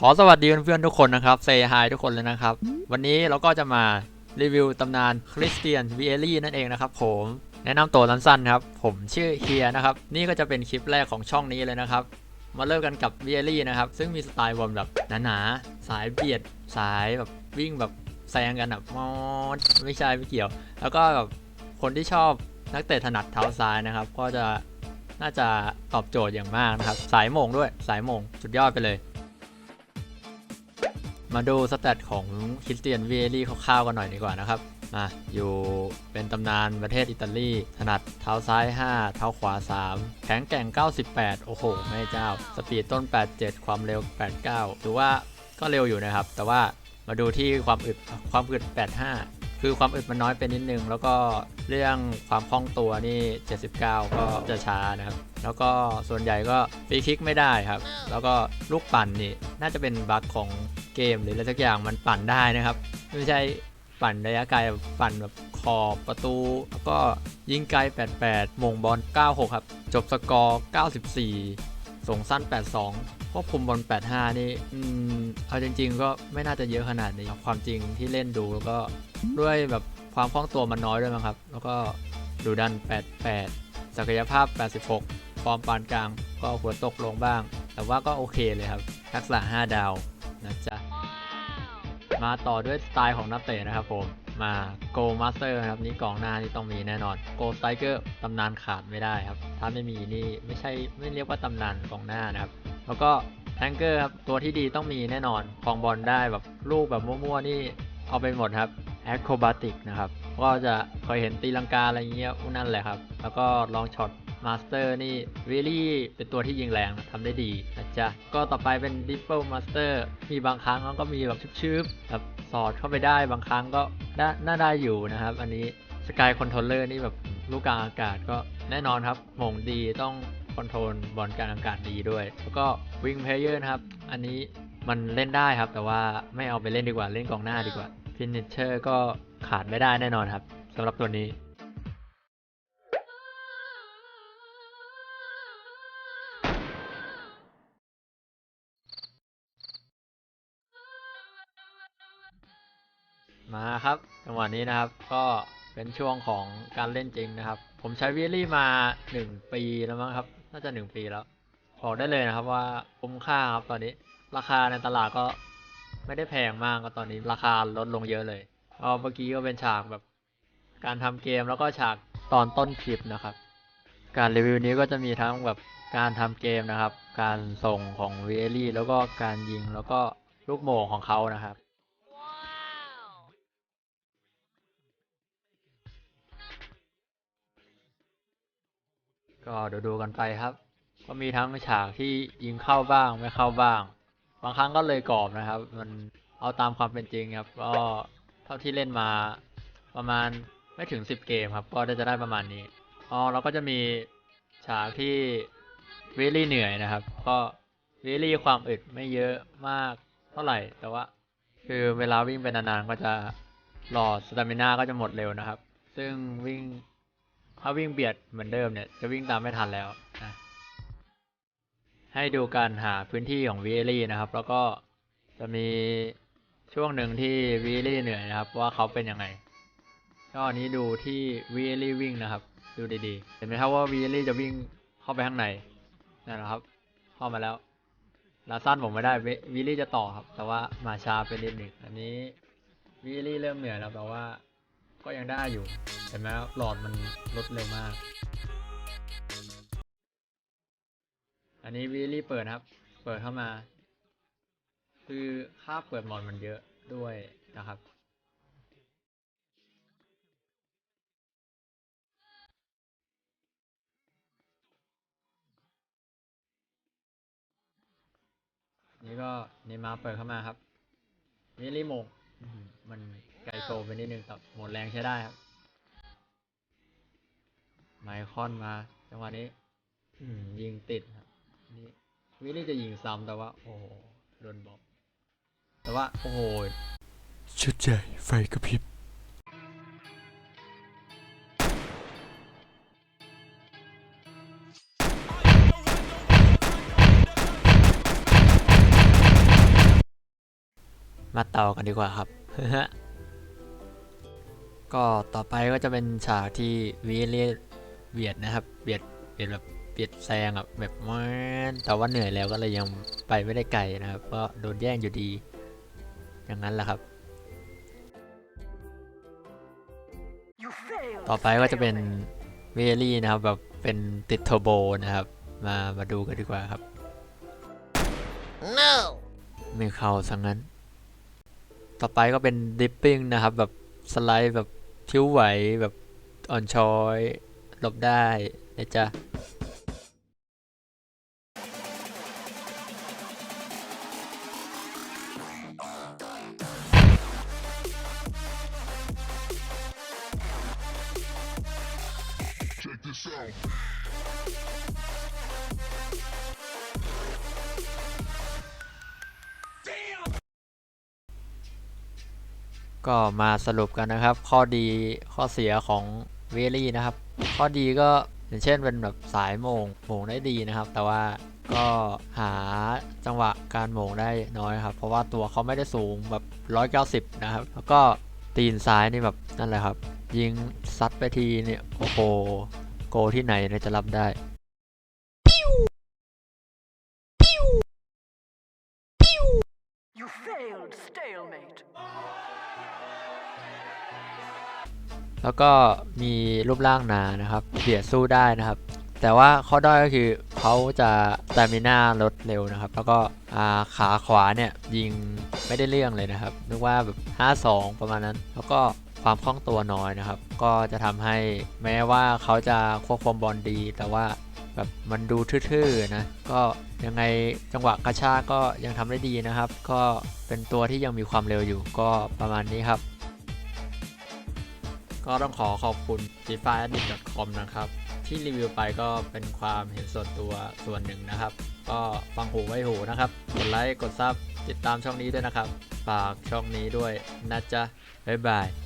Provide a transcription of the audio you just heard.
ขอสวัสดีเพื่อนๆทุกคนนะครับเซฮายทุกคนเลยนะครับ วันนี้เราก็จะมารีวิวตำนานคริสเตียนวีเอลี่นั่นเองนะครับผมแนะนำตัวสั้นๆครับ ผมชื่อเฮียนะครับ นี่ก็จะเป็นคลิปแรกของช่องนี้เลยนะครับ มาเริ่มกันกับวีเอลี่นะครับ ซึ่งมีสไตล์วอร์มแบบหนาๆสายเบียด สายแบบวิ่งแบบแซงกันแบบมอดไม่ใช่ไม่เกี่ยว แล้วก็แบบคนที่ชอบนักเตะถนัดเท้าซ้ายนะครับ ก็จะน่าจะตอบโจทย์อย่างมากนะครับ สายโมงด้วยสายโมงสุดยอดไปเลย มาดูสแตทของคริสเตียนเวลี่คร่าวๆกันหน่อยดีกว่านะครับมาอยู่เป็นตำนานประเทศอิตาลีถนัดเท้าซ้าย 5 เท้าขวา 3 แข็งแกร่ง 98 โอ้โหแม่เจ้า สปีดต้น 87 ความเร็ว 89 ถือว่าก็เร็วอยู่นะครับ แต่ว่ามาดูที่ความอึดความอึด 85 คือความอึดมันน้อยไปนิดนึง แล้วก็เรื่องความคล่องตัวนี่ 79 ก็จะช้านะครับ แล้วก็ส่วนใหญ่ก็ฟรีคิกไม่ได้ครับ แล้วก็ลูกปั่นนี่น่าจะเป็นบั๊กของ เกมหรืออะไรสักอย่างมันปั่นได้นะครับ ไม่ใช่ปั่นระยะไกลปั่นแบบขอบประตู แล้วก็ยิงไกล 88 มงบอล 96 ครับ จบสกอร์ 94 ส่งสั้น 82ควบคุมบอล 85 นี่อืมเอาจริง ๆ ก็ไม่น่าจะเยอะขนาดนี้ความจริงที่เล่นดูแล้วก็ด้วยแบบความคล่องตัวมันน้อยด้วยมั้งครับ แล้วก็ดูดัน 88 ศักยภาพ 86 ฟอร์มปานกลางก็หัวตกลงบ้าง แต่ว่าก็โอเคเลยครับ ทักษะ 5 ดาวนะจ๊ะ มาต่อด้วยสไตล์ของนักเตะนะครับผมมาโกมาสเตอร์นะครับนี่กองหน้านี่ต้องมีแน่นอนโกสไตเกอร์ตำนานขาดไม่ได้ครับ ถ้าไม่มีนี่ไม่ใช่ไม่เรียกว่าตำนานกองหน้านะครับ แล้วก็แทงเกอร์ครับตัวที่ดีต้องมีแน่นอนครองบอลได้แบบลูกแบบมั่วๆนี่เอาไปหมดครับแอคโคบาติกนะครับก็จะเคยเห็นตีลังกาอะไรเงี้ยอุ้นั่นแหละครับ แล้วก็ลองช็อต มาสเตอร์นี่วิลลี่เป็นตัวที่ยิงแรงทำได้ดีนะจ๊ะ ก็ต่อไปเป็นดิปเปิลมาสเตอร์มีบางครั้งมันก็มีแบบชืบๆแบบสอดเข้าไปได้บางครั้งก็ได้น่าได้อยู่นะครับ อันนี้สกายคอนโทรลเลอร์นี่แบบลูกกลางอากาศก็แน่นอนครับหม่งดีต้องคอนโทรลบอลกลางอากาศดีด้วย แล้วก็วิงเพลเยอร์นะครับ อันนี้มันเล่นได้ครับ แต่ว่าไม่เอาไปเล่นดีกว่าเล่นกองหน้าดีกว่าฟินิชเชอร์ก็ขาดไม่ได้แน่นอนครับสำหรับตัวนี้ มาครับจังหวะนี้นะครับก็เป็นช่วงของการเล่นจริงนะครับ ผมใช้วิลลี่มา 1 ปีแล้วมั้งครับน่าจะ 1 ปีแล้วบอกได้เลยนะครับว่าคุ้มค่าครับตอนนี้ราคาในตลาดก็ไม่ได้แพงมากก็ตอนนี้ราคาลดลงเยอะเลยก็เมื่อกี้ก็เป็นฉากแบบการทำเกมแล้วก็ฉากตอนต้นคลิปนะครับ การรีวิวนี้ก็จะมีทั้งแบบการทำเกมนะครับ การส่งของวิลลี่แล้วก็การยิงแล้วก็ลูกโม่งของเขานะครับ ก็เดี๋ยวดูกันไปครับ ก็มีทั้งฉากที่ยิงเข้าบ้างไม่เข้าบ้าง บางครั้งก็เลยกรอบนะครับ มันเอาตามความเป็นจริงครับ ก็เท่าที่เล่นมาประมาณไม่ถึง 10 เกมครับ ก็จะได้ประมาณนี้อ๋อเราก็จะมีฉากที่วิลลี่เหนื่อยนะครับ ก็วิลลี่ความอึดไม่เยอะมากเท่าไหร่ แต่ว่า คือเวลาวิ่งไปนานๆก็จะหลอดสตามิน่าก็จะหมดเร็วนะครับ ซึ่งวิ่ง ถ้าวิ่งเบียดเหมือนเดิมเนี่ยจะวิ่งตามไม่ทันแล้วนะให้ดูการหาพื้นที่ของวีเอลี่นะครับ แล้วก็จะมีช่วงหนึ่งที่วีเอลี่เหนื่อยนะครับ ว่าเขาเป็นยังไงก็อันนี้ดูที่วีเอลี่วิ่งนะครับ ดูดีๆ เห็นไหมครับว่าวีเอลี่จะวิ่งเข้าไปข้างในนั่นแหละครับ เข้ามาแล้วลาสั้นผมไม่ได้วีลี่จะต่อครับ แต่ว่ามาช้าไปนิดหนึ่งอันนี้วีลี่เริ่มเหนื่อยแล้วแต่ว่า ก็ยังได้อยู่ เห็นไหมหลอดมันลดเร็วมาก อันนี้วิลลี่เปิดครับ เปิดเข้ามา คือค่าเปิดมอนมันเยอะด้วยนะครับนี่ก็เนมาเปิดเข้ามาครับวิลลี่โมงมัน ไกลโซไปนิดนึงแต่หมดแรงใช้ได้ครับไมคอนมาจังหวะนี้อืมยิงติดครับนี่วิลลี่จะยิงซ้ำแต่ว่า โอ้โหโดนบล็อกแต่ว่า โอ้โหชุดใหญ่ไฟกระพริบมาต่อกันดีกว่าครับ ก็ต่อไปก็จะเป็นฉากที่วีเลียเบียดนะครับเบียดเบียดแบบเบียดแซงอะแบบแมันแต่ว่าเหนื่อยแล้วก็เลยยังไปไม่ได้ไกลนะครับก็โดนแย่งอยู่ดี อย่างนั้นแหละครับ ต่อไปก็จะเป็นเวลี่นะครับแบบเป็นติดเทอร์โบนะครับ มามาดูกันดีกว่าครับ No! ไม่เข้าสังนั้น ต่อไปก็เป็นดิปปิ้งนะครับแบบ สไลด์แบบทิ้วไหวแบบอ่อนช้อยหลบได้นะจ๊ะ ก็มาสรุปกันนะครับ ข้อดีข้อเสียของเวลี่นะครับ ข้อดีก็อย่างเช่นเป็นแบบสายโมงโมงได้ดีนะครับ แต่ว่าก็หาจังหวะการโมงได้น้อยครับ เพราะว่าตัวเขาไม่ได้สูงแบบ 190 นะครับ แล้วก็ตีนซ้ายนี่แบบนั่นแหละครับ ยิงซัดไปทีเนี่ยโอ้โหโกที่ไหนจะรับได้ แล้วก็มีรูปร่างหนานะครับเบียดสู้ได้นะครับ แต่ว่าข้อด้อยก็คือเขาจะส t ตมิน่าลดเร็วนะครับ แล้วก็ขาขวาเนี่ยยิงไม่ได้เรื่องเลยนะครับ นึกว่าแบบ 5-2 ประมาณนั้น แล้วก็ความคล่องตัวน้อยนะครับ ก็จะทำให้แม้ว่าเขาจะควบคุมบอลดี แต่ว่าแบบมันดูทื่อๆนะ ก็ยังไงจังหวะกระชากก็ยังทำได้ดีนะครับ ก็เป็นตัวที่ยังมีความเร็วอยู่ก็ประมาณนี้ครับ ก็ต้องขอขอบคุณ f i f a d d i c t c o m นะครับ ที่รีวิวไปก็เป็นความเห็นส่วนตัวส่วนหนึ่งนะครับ ก็ฟังหูไว้หูนะครับ กดไลค์ กดซับติดตามช่องนี้ด้วยนะครับ ฝากช่องนี้ด้วยนะจ๊ะ บ๊ายบาย